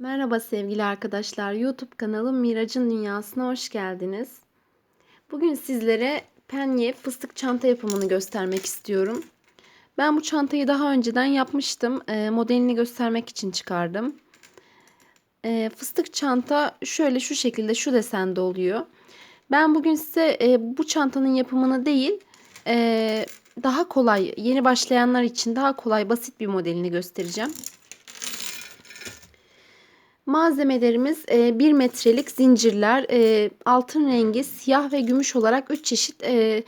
Merhaba sevgili arkadaşlar. YouTube kanalım Miraç'ın Dünyası'na hoş geldiniz. Bugün sizlere penye fıstık çanta yapımını göstermek istiyorum. Ben bu çantayı daha önceden yapmıştım. E, modelini göstermek için çıkardım. E, fıstık çanta şöyle şu şekilde şu desende oluyor. Ben bugün size e, bu çantanın yapımını değil e, daha kolay yeni başlayanlar için daha kolay basit bir modelini göstereceğim. Malzemelerimiz 1 metrelik zincirler, e, altın rengi, siyah ve gümüş olarak 3 çeşit e,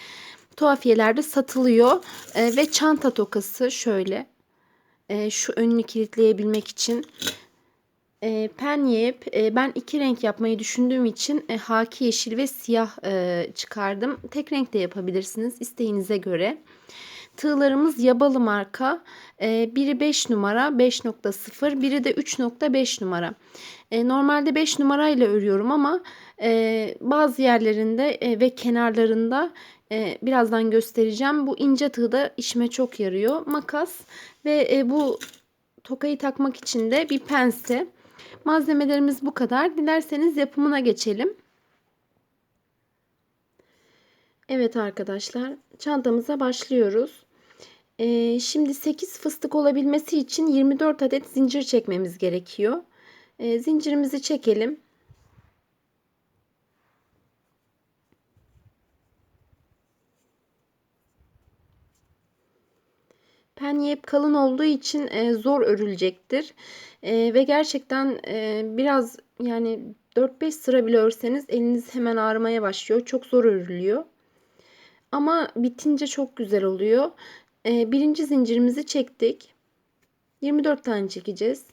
tuhafiyelerde satılıyor. E, ve çanta tokası şöyle. Şu önünü kilitleyebilmek için. Penye ben iki renk yapmayı düşündüğüm için haki yeşil ve siyah çıkardım. Tek renk de yapabilirsiniz isteğinize göre. Tığlarımız yabalı marka. E, biri 5 numara 5.0 biri de 3.5 numara. E, normalde 5 numarayla örüyorum ama e, bazı yerlerinde e, ve kenarlarında e, birazdan göstereceğim. Bu ince tığ da işime çok yarıyor. Makas ve e, bu tokayı takmak için de bir pense. Malzemelerimiz bu kadar. Dilerseniz yapımına geçelim. Evet arkadaşlar çantamıza başlıyoruz. Ee, şimdi 8 fıstık olabilmesi için 24 adet zincir çekmemiz gerekiyor. Ee, zincirimizi çekelim. Penye hep kalın olduğu için e, zor örülecektir. E, ve gerçekten e, biraz yani 4-5 sıra bile örseniz eliniz hemen ağrımaya başlıyor. Çok zor örülüyor. Ama bitince çok güzel oluyor. Ee, birinci zincirimizi çektik. 24 tane çekeceğiz.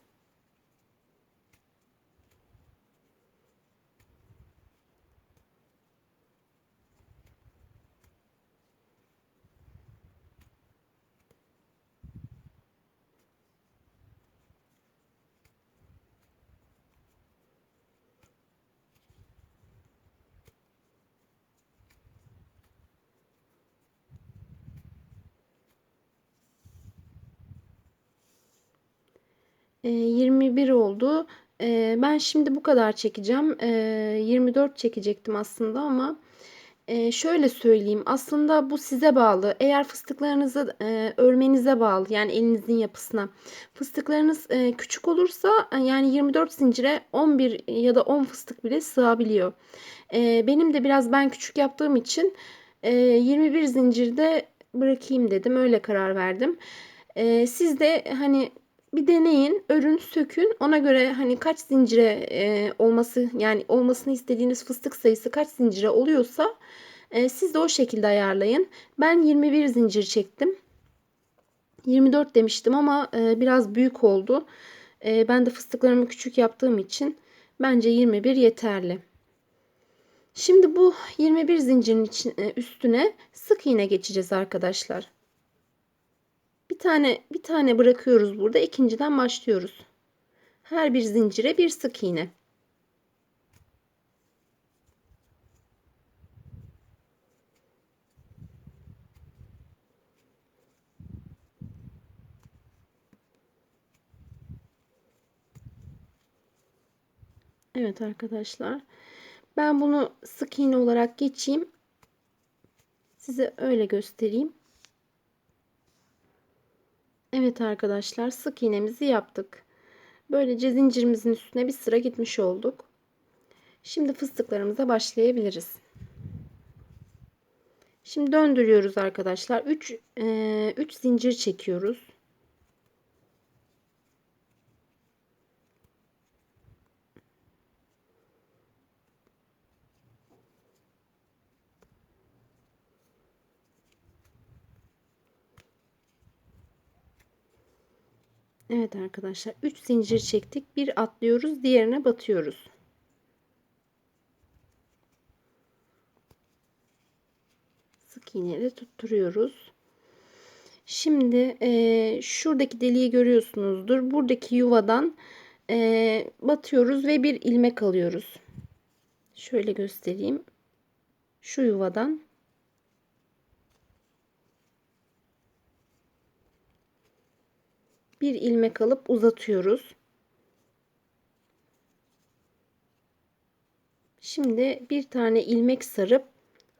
21 ee, oldu. Ben şimdi bu kadar çekeceğim. 24 ee, çekecektim aslında ama şöyle söyleyeyim. Aslında bu size bağlı. Eğer fıstıklarınızı örmenize bağlı. Yani elinizin yapısına. Fıstıklarınız küçük olursa yani 24 zincire 11 ya da 10 fıstık bile sığabiliyor. Benim de biraz ben küçük yaptığım için 21 zincirde bırakayım dedim. Öyle karar verdim. Siz de hani bir deneyin, örün, sökün. Ona göre hani kaç zincire e, olması yani olmasını istediğiniz fıstık sayısı kaç zincire oluyorsa e, siz de o şekilde ayarlayın. Ben 21 zincir çektim. 24 demiştim ama e, biraz büyük oldu. E, ben de fıstıklarımı küçük yaptığım için bence 21 yeterli. Şimdi bu 21 zincirin için, e, üstüne sık iğne geçeceğiz arkadaşlar. Bir tane bir tane bırakıyoruz burada. ikinciden başlıyoruz. Her bir zincire bir sık iğne. Evet arkadaşlar. Ben bunu sık iğne olarak geçeyim. Size öyle göstereyim. Evet arkadaşlar sık iğnemizi yaptık. Böylece zincirimizin üstüne bir sıra gitmiş olduk. Şimdi fıstıklarımıza başlayabiliriz. Şimdi döndürüyoruz arkadaşlar. 3 3 zincir çekiyoruz. Evet arkadaşlar 3 zincir çektik. Bir atlıyoruz, diğerine batıyoruz. Sık iğneyle tutturuyoruz. Şimdi e, şuradaki deliği görüyorsunuzdur. Buradaki yuvadan e, batıyoruz ve bir ilmek alıyoruz. Şöyle göstereyim. Şu yuvadan bir ilmek alıp uzatıyoruz. Şimdi bir tane ilmek sarıp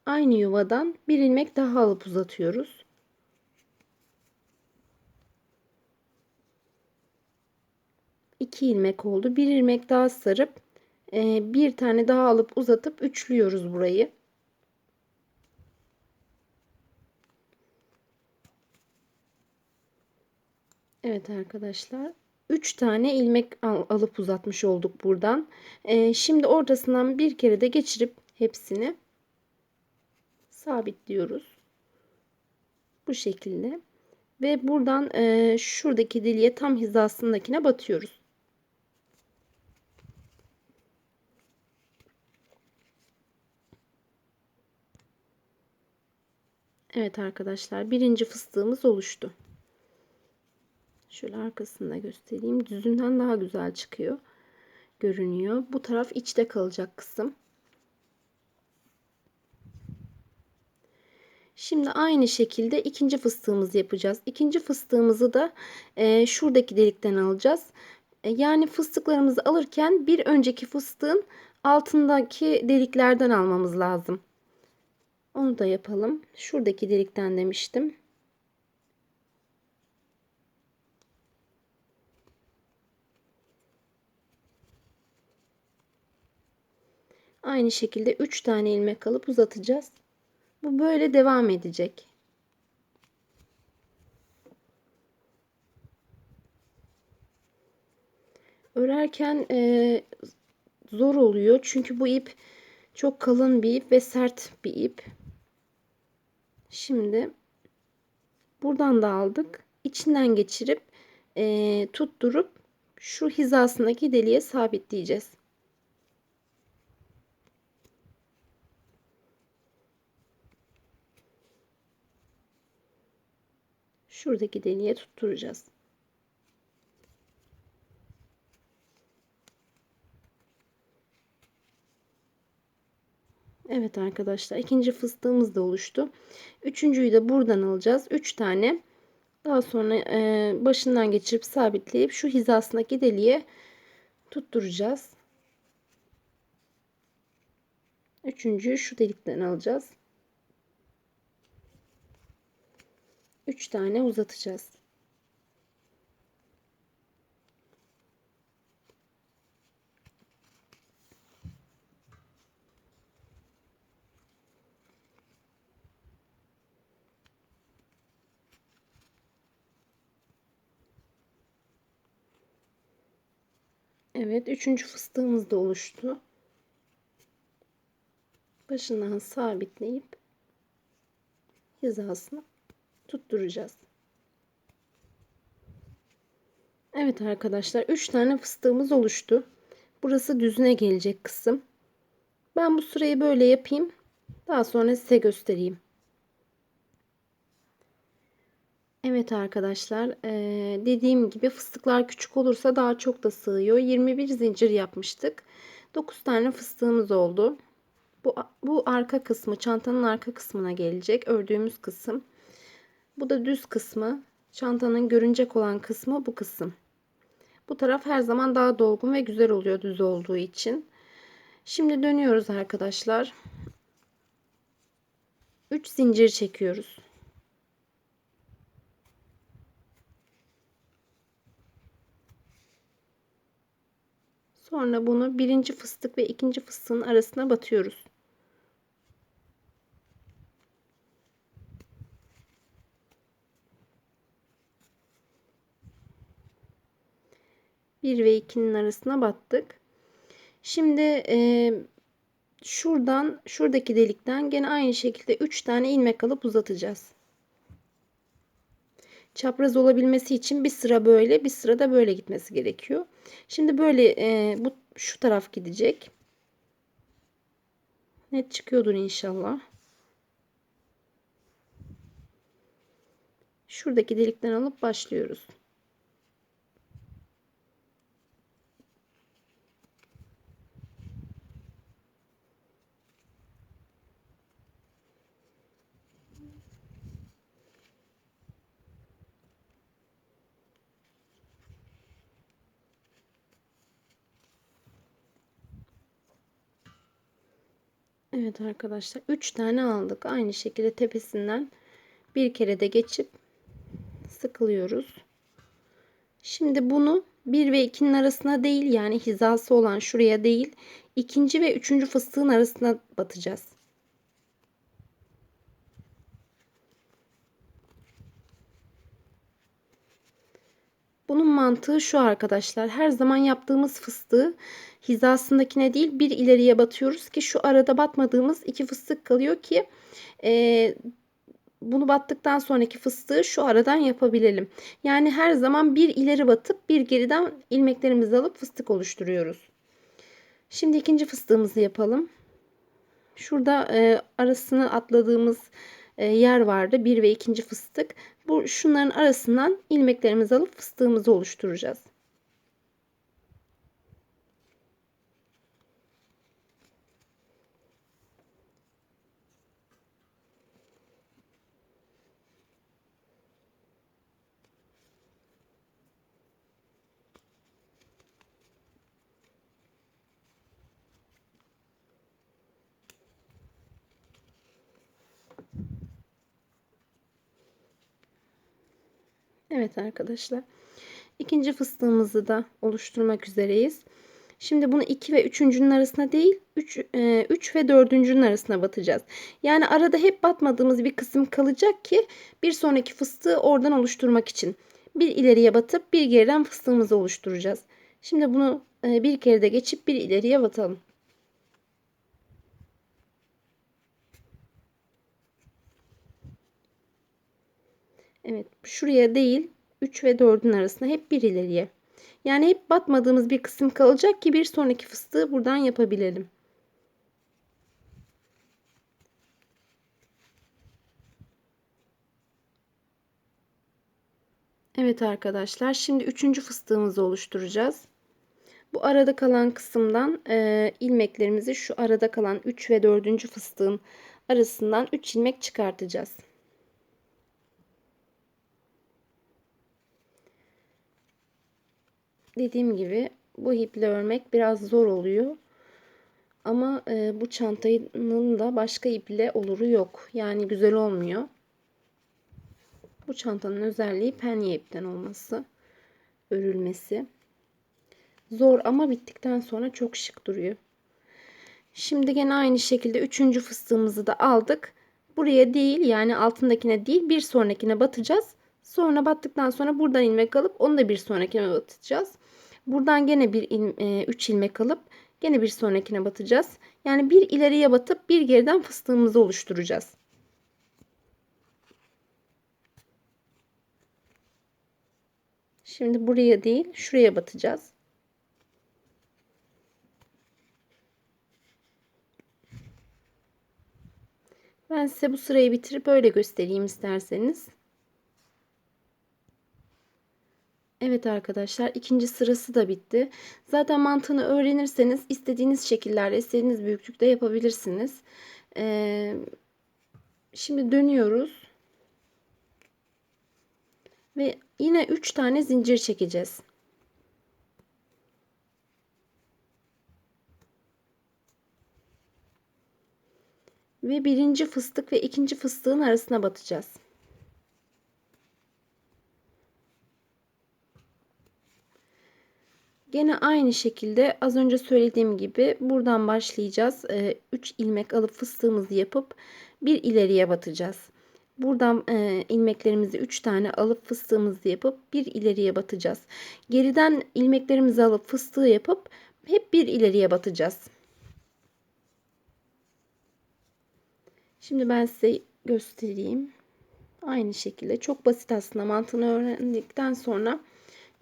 aynı yuvadan bir ilmek daha alıp uzatıyoruz. İki ilmek oldu. Bir ilmek daha sarıp e, bir tane daha alıp uzatıp üçlüyoruz burayı. Evet arkadaşlar. 3 tane ilmek al, alıp uzatmış olduk buradan. Ee, şimdi ortasından bir kere de geçirip hepsini sabitliyoruz. Bu şekilde. Ve buradan e, şuradaki deliğe tam hizasındakine batıyoruz. Evet arkadaşlar birinci fıstığımız oluştu. Şöyle arkasını da göstereyim. Düzünden daha güzel çıkıyor. Görünüyor. Bu taraf içte kalacak kısım. Şimdi aynı şekilde ikinci fıstığımızı yapacağız. İkinci fıstığımızı da e, şuradaki delikten alacağız. E, yani fıstıklarımızı alırken bir önceki fıstığın altındaki deliklerden almamız lazım. Onu da yapalım. Şuradaki delikten demiştim. Aynı şekilde 3 tane ilmek alıp uzatacağız. Bu böyle devam edecek. Örerken e, zor oluyor. Çünkü bu ip çok kalın bir ip ve sert bir ip. Şimdi buradan da aldık. İçinden geçirip e, tutturup şu hizasındaki deliğe sabitleyeceğiz. Şuradaki deliğe tutturacağız. Evet arkadaşlar ikinci fıstığımız da oluştu. Üçüncüyü de buradan alacağız. Üç tane. Daha sonra e, başından geçirip sabitleyip şu hizasındaki deliğe tutturacağız. Üçüncüyü şu delikten alacağız. 3 tane uzatacağız. Evet, üçüncü fıstığımız da oluştu. Başından sabitleyip hizasını tutturacağız. Evet arkadaşlar 3 tane fıstığımız oluştu. Burası düzüne gelecek kısım. Ben bu sırayı böyle yapayım. Daha sonra size göstereyim. Evet arkadaşlar dediğim gibi fıstıklar küçük olursa daha çok da sığıyor. 21 zincir yapmıştık. 9 tane fıstığımız oldu. Bu, bu arka kısmı çantanın arka kısmına gelecek. Ördüğümüz kısım. Bu da düz kısmı. Çantanın görünecek olan kısmı bu kısım. Bu taraf her zaman daha dolgun ve güzel oluyor düz olduğu için. Şimdi dönüyoruz arkadaşlar. 3 zincir çekiyoruz. Sonra bunu birinci fıstık ve ikinci fıstığın arasına batıyoruz. 1 ve 2'nin arasına battık. Şimdi e, şuradan şuradaki delikten gene aynı şekilde 3 tane ilmek alıp uzatacağız. Çapraz olabilmesi için bir sıra böyle bir sıra da böyle gitmesi gerekiyor. Şimdi böyle e, bu şu taraf gidecek. Net çıkıyordur inşallah. Şuradaki delikten alıp başlıyoruz. Evet arkadaşlar 3 tane aldık. Aynı şekilde tepesinden bir kere de geçip sıkılıyoruz. Şimdi bunu 1 ve 2'nin arasına değil yani hizası olan şuraya değil ikinci ve üçüncü fıstığın arasına batacağız. Bunun mantığı şu arkadaşlar. Her zaman yaptığımız fıstığı hizasındakine değil bir ileriye batıyoruz ki şu arada batmadığımız iki fıstık kalıyor ki e, bunu battıktan sonraki fıstığı şu aradan yapabilelim. Yani her zaman bir ileri batıp bir geriden ilmeklerimizi alıp fıstık oluşturuyoruz. Şimdi ikinci fıstığımızı yapalım. Şurada e, arasını atladığımız e, yer vardı. Bir ve ikinci fıstık. Bu şunların arasından ilmeklerimizi alıp fıstığımızı oluşturacağız. Evet arkadaşlar. İkinci fıstığımızı da oluşturmak üzereyiz. Şimdi bunu 2 ve 3.'ünün arasına değil 3, 3 ve 4.'ünün arasına batacağız. Yani arada hep batmadığımız bir kısım kalacak ki bir sonraki fıstığı oradan oluşturmak için. Bir ileriye batıp bir geriden fıstığımızı oluşturacağız. Şimdi bunu e, bir kere de geçip bir ileriye batalım. Evet şuraya değil 3 ve 4'ün arasında hep bir ileriye. Yani hep batmadığımız bir kısım kalacak ki bir sonraki fıstığı buradan yapabilelim. Evet arkadaşlar şimdi üçüncü fıstığımızı oluşturacağız. Bu arada kalan kısımdan e, ilmeklerimizi şu arada kalan 3 ve 4. fıstığın arasından 3 ilmek çıkartacağız. Dediğim gibi bu iple örmek biraz zor oluyor. Ama e, bu çantanın da başka iple oluru yok. Yani güzel olmuyor. Bu çantanın özelliği penye ipten olması. Örülmesi. Zor ama bittikten sonra çok şık duruyor. Şimdi gene aynı şekilde üçüncü fıstığımızı da aldık. Buraya değil yani altındakine değil bir sonrakine batacağız. Sonra battıktan sonra buradan ilmek alıp onu da bir sonrakine batacağız. Buradan gene bir 3 e, ilmek alıp gene bir sonrakine batacağız. Yani bir ileriye batıp bir geriden fıstığımızı oluşturacağız. Şimdi buraya değil şuraya batacağız. Ben size bu sırayı bitirip öyle göstereyim isterseniz. Evet arkadaşlar ikinci sırası da bitti. Zaten mantığını öğrenirseniz istediğiniz şekillerde istediğiniz büyüklükte yapabilirsiniz. Ee, şimdi dönüyoruz. Ve yine 3 tane zincir çekeceğiz. Ve birinci fıstık ve ikinci fıstığın arasına batacağız. Gene aynı şekilde az önce söylediğim gibi buradan başlayacağız. 3 ee, ilmek alıp fıstığımızı yapıp bir ileriye batacağız. Buradan e, ilmeklerimizi 3 tane alıp fıstığımızı yapıp bir ileriye batacağız. Geriden ilmeklerimizi alıp fıstığı yapıp hep bir ileriye batacağız. Şimdi ben size göstereyim. Aynı şekilde çok basit aslında mantığını öğrendikten sonra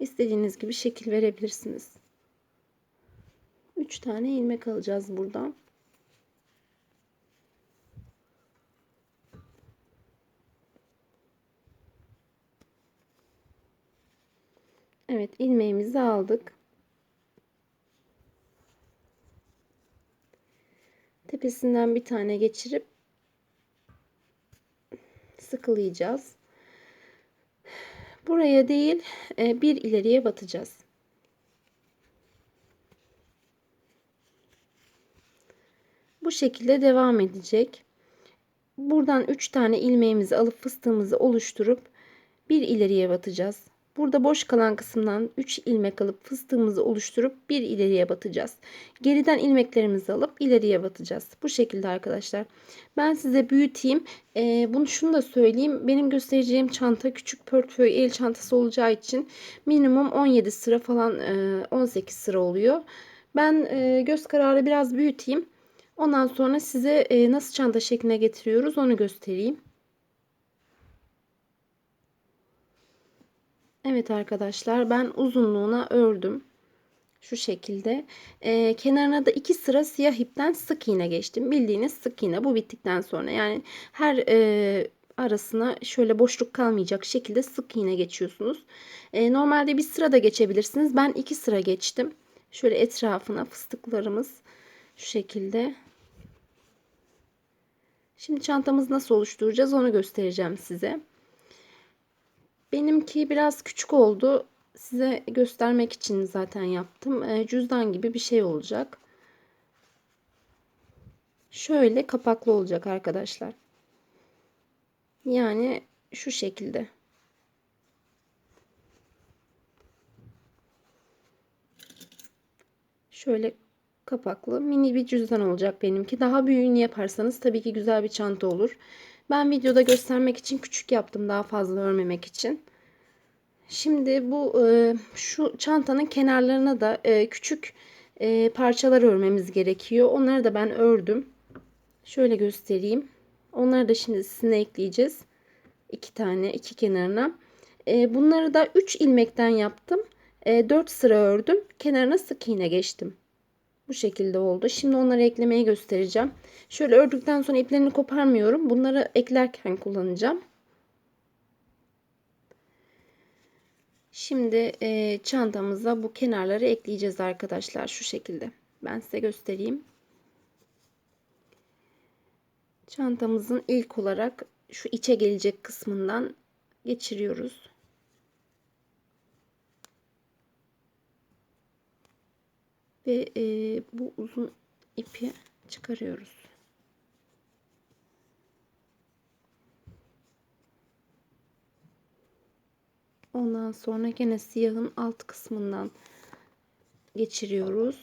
istediğiniz gibi şekil verebilirsiniz. 3 tane ilmek alacağız buradan. Evet ilmeğimizi aldık. Tepesinden bir tane geçirip sıkılayacağız. Buraya değil e, bir ileriye batacağız. Bu şekilde devam edecek. Buradan 3 tane ilmeğimizi alıp fıstığımızı oluşturup bir ileriye batacağız. Burada boş kalan kısımdan 3 ilmek alıp fıstığımızı oluşturup bir ileriye batacağız. Geriden ilmeklerimizi alıp ileriye batacağız. Bu şekilde arkadaşlar. Ben size büyüteyim. Ee, bunu şunu da söyleyeyim. Benim göstereceğim çanta küçük portföy el çantası olacağı için minimum 17 sıra falan 18 sıra oluyor. Ben e, göz kararı biraz büyüteyim. Ondan sonra size e, nasıl çanta şekline getiriyoruz onu göstereyim. Evet arkadaşlar ben uzunluğuna ördüm. Şu şekilde. Ee, kenarına da iki sıra siyah ipten sık iğne geçtim. Bildiğiniz sık iğne bu bittikten sonra. Yani her e, arasına şöyle boşluk kalmayacak şekilde sık iğne geçiyorsunuz. E, normalde bir sıra da geçebilirsiniz. Ben iki sıra geçtim. Şöyle etrafına fıstıklarımız şu şekilde. Şimdi çantamızı nasıl oluşturacağız onu göstereceğim size. Benimki biraz küçük oldu. Size göstermek için zaten yaptım. E, cüzdan gibi bir şey olacak. Şöyle kapaklı olacak arkadaşlar. Yani şu şekilde. Şöyle kapaklı mini bir cüzdan olacak benimki. Daha büyüğünü yaparsanız tabii ki güzel bir çanta olur. Ben videoda göstermek için küçük yaptım daha fazla örmemek için. Şimdi bu e, şu çantanın kenarlarına da e, küçük e, parçalar örmemiz gerekiyor. Onları da ben ördüm. Şöyle göstereyim. Onları da şimdi sizinle ekleyeceğiz. İki tane iki kenarına. Bunları da 3 ilmekten yaptım. 4 sıra ördüm. Kenarına sık iğne geçtim. Bu şekilde oldu. Şimdi onları eklemeyi göstereceğim. Şöyle ördükten sonra iplerini koparmıyorum. Bunları eklerken kullanacağım. Şimdi e, çantamıza bu kenarları ekleyeceğiz arkadaşlar. Şu şekilde. Ben size göstereyim. Çantamızın ilk olarak şu içe gelecek kısmından geçiriyoruz. Ve e, bu uzun ipi çıkarıyoruz. Ondan sonra gene siyahın alt kısmından geçiriyoruz.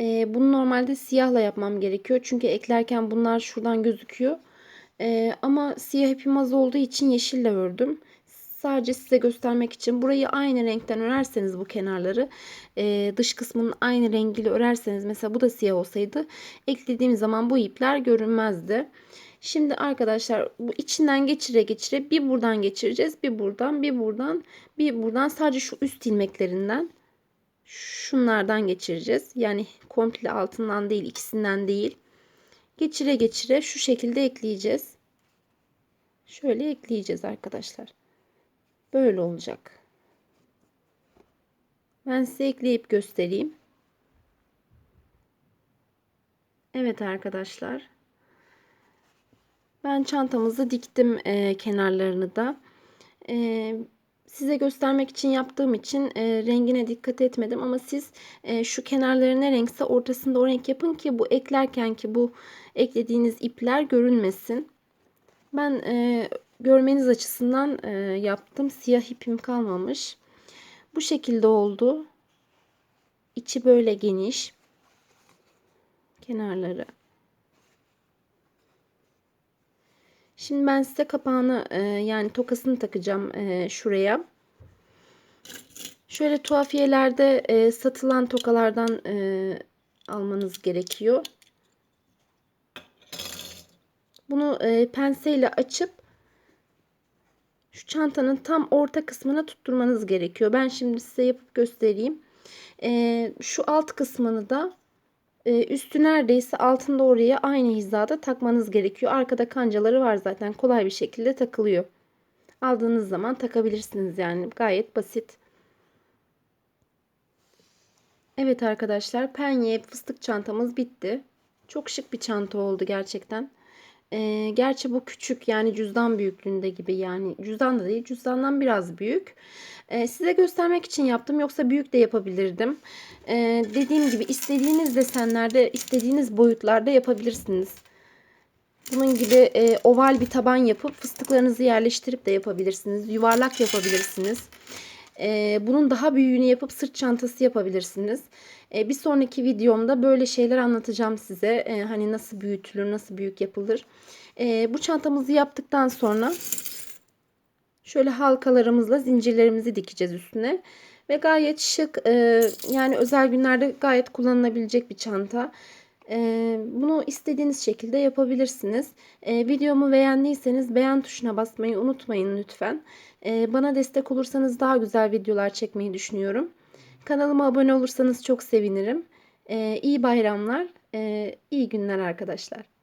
Ee, bunu normalde siyahla yapmam gerekiyor. Çünkü eklerken bunlar şuradan gözüküyor. Ee, ama siyah ipim az olduğu için yeşille ördüm. Sadece size göstermek için burayı aynı renkten örerseniz bu kenarları e, dış kısmının aynı rengiyle örerseniz mesela bu da siyah olsaydı eklediğim zaman bu ipler görünmezdi. Şimdi arkadaşlar bu içinden geçire geçire bir buradan geçireceğiz. Bir buradan, bir buradan, bir buradan sadece şu üst ilmeklerinden şunlardan geçireceğiz. Yani komple altından değil, ikisinden değil. Geçire geçire şu şekilde ekleyeceğiz. Şöyle ekleyeceğiz arkadaşlar. Böyle olacak. Ben size ekleyip göstereyim. Evet arkadaşlar. Ben çantamızı diktim e, kenarlarını da. E, size göstermek için yaptığım için e, rengine dikkat etmedim. Ama siz e, şu kenarları ne renkse ortasında o renk yapın ki bu eklerken ki bu eklediğiniz ipler görünmesin. Ben e, görmeniz açısından e, yaptım. Siyah ipim kalmamış. Bu şekilde oldu. İçi böyle geniş. Kenarları Şimdi ben size kapağını e, yani tokasını takacağım e, şuraya. Şöyle tuhafiyelerde e, satılan tokalardan e, almanız gerekiyor. Bunu e, penseyle açıp şu çantanın tam orta kısmına tutturmanız gerekiyor. Ben şimdi size yapıp göstereyim. E, şu alt kısmını da ee, üstü neredeyse altında oraya aynı hizada takmanız gerekiyor. Arkada kancaları var zaten kolay bir şekilde takılıyor. Aldığınız zaman takabilirsiniz yani gayet basit. Evet arkadaşlar penye fıstık çantamız bitti. Çok şık bir çanta oldu gerçekten. Ee, gerçi bu küçük yani cüzdan büyüklüğünde gibi yani cüzdan da değil cüzdandan biraz büyük. Ee, size göstermek için yaptım yoksa büyük de yapabilirdim. Ee, dediğim gibi istediğiniz desenlerde istediğiniz boyutlarda yapabilirsiniz. Bunun gibi e, oval bir taban yapıp fıstıklarınızı yerleştirip de yapabilirsiniz. Yuvarlak yapabilirsiniz. E, bunun daha büyüğünü yapıp sırt çantası yapabilirsiniz. E, bir sonraki videomda böyle şeyler anlatacağım size. E, hani nasıl büyütülür, nasıl büyük yapılır. E, bu çantamızı yaptıktan sonra şöyle halkalarımızla zincirlerimizi dikeceğiz üstüne. Ve gayet şık e, yani özel günlerde gayet kullanılabilecek bir çanta. Bunu istediğiniz şekilde yapabilirsiniz. Videomu beğendiyseniz beğen tuşuna basmayı unutmayın lütfen. E, bana destek olursanız daha güzel videolar çekmeyi düşünüyorum. Kanalıma abone olursanız çok sevinirim. E, iyi bayramlar, e, iyi günler arkadaşlar.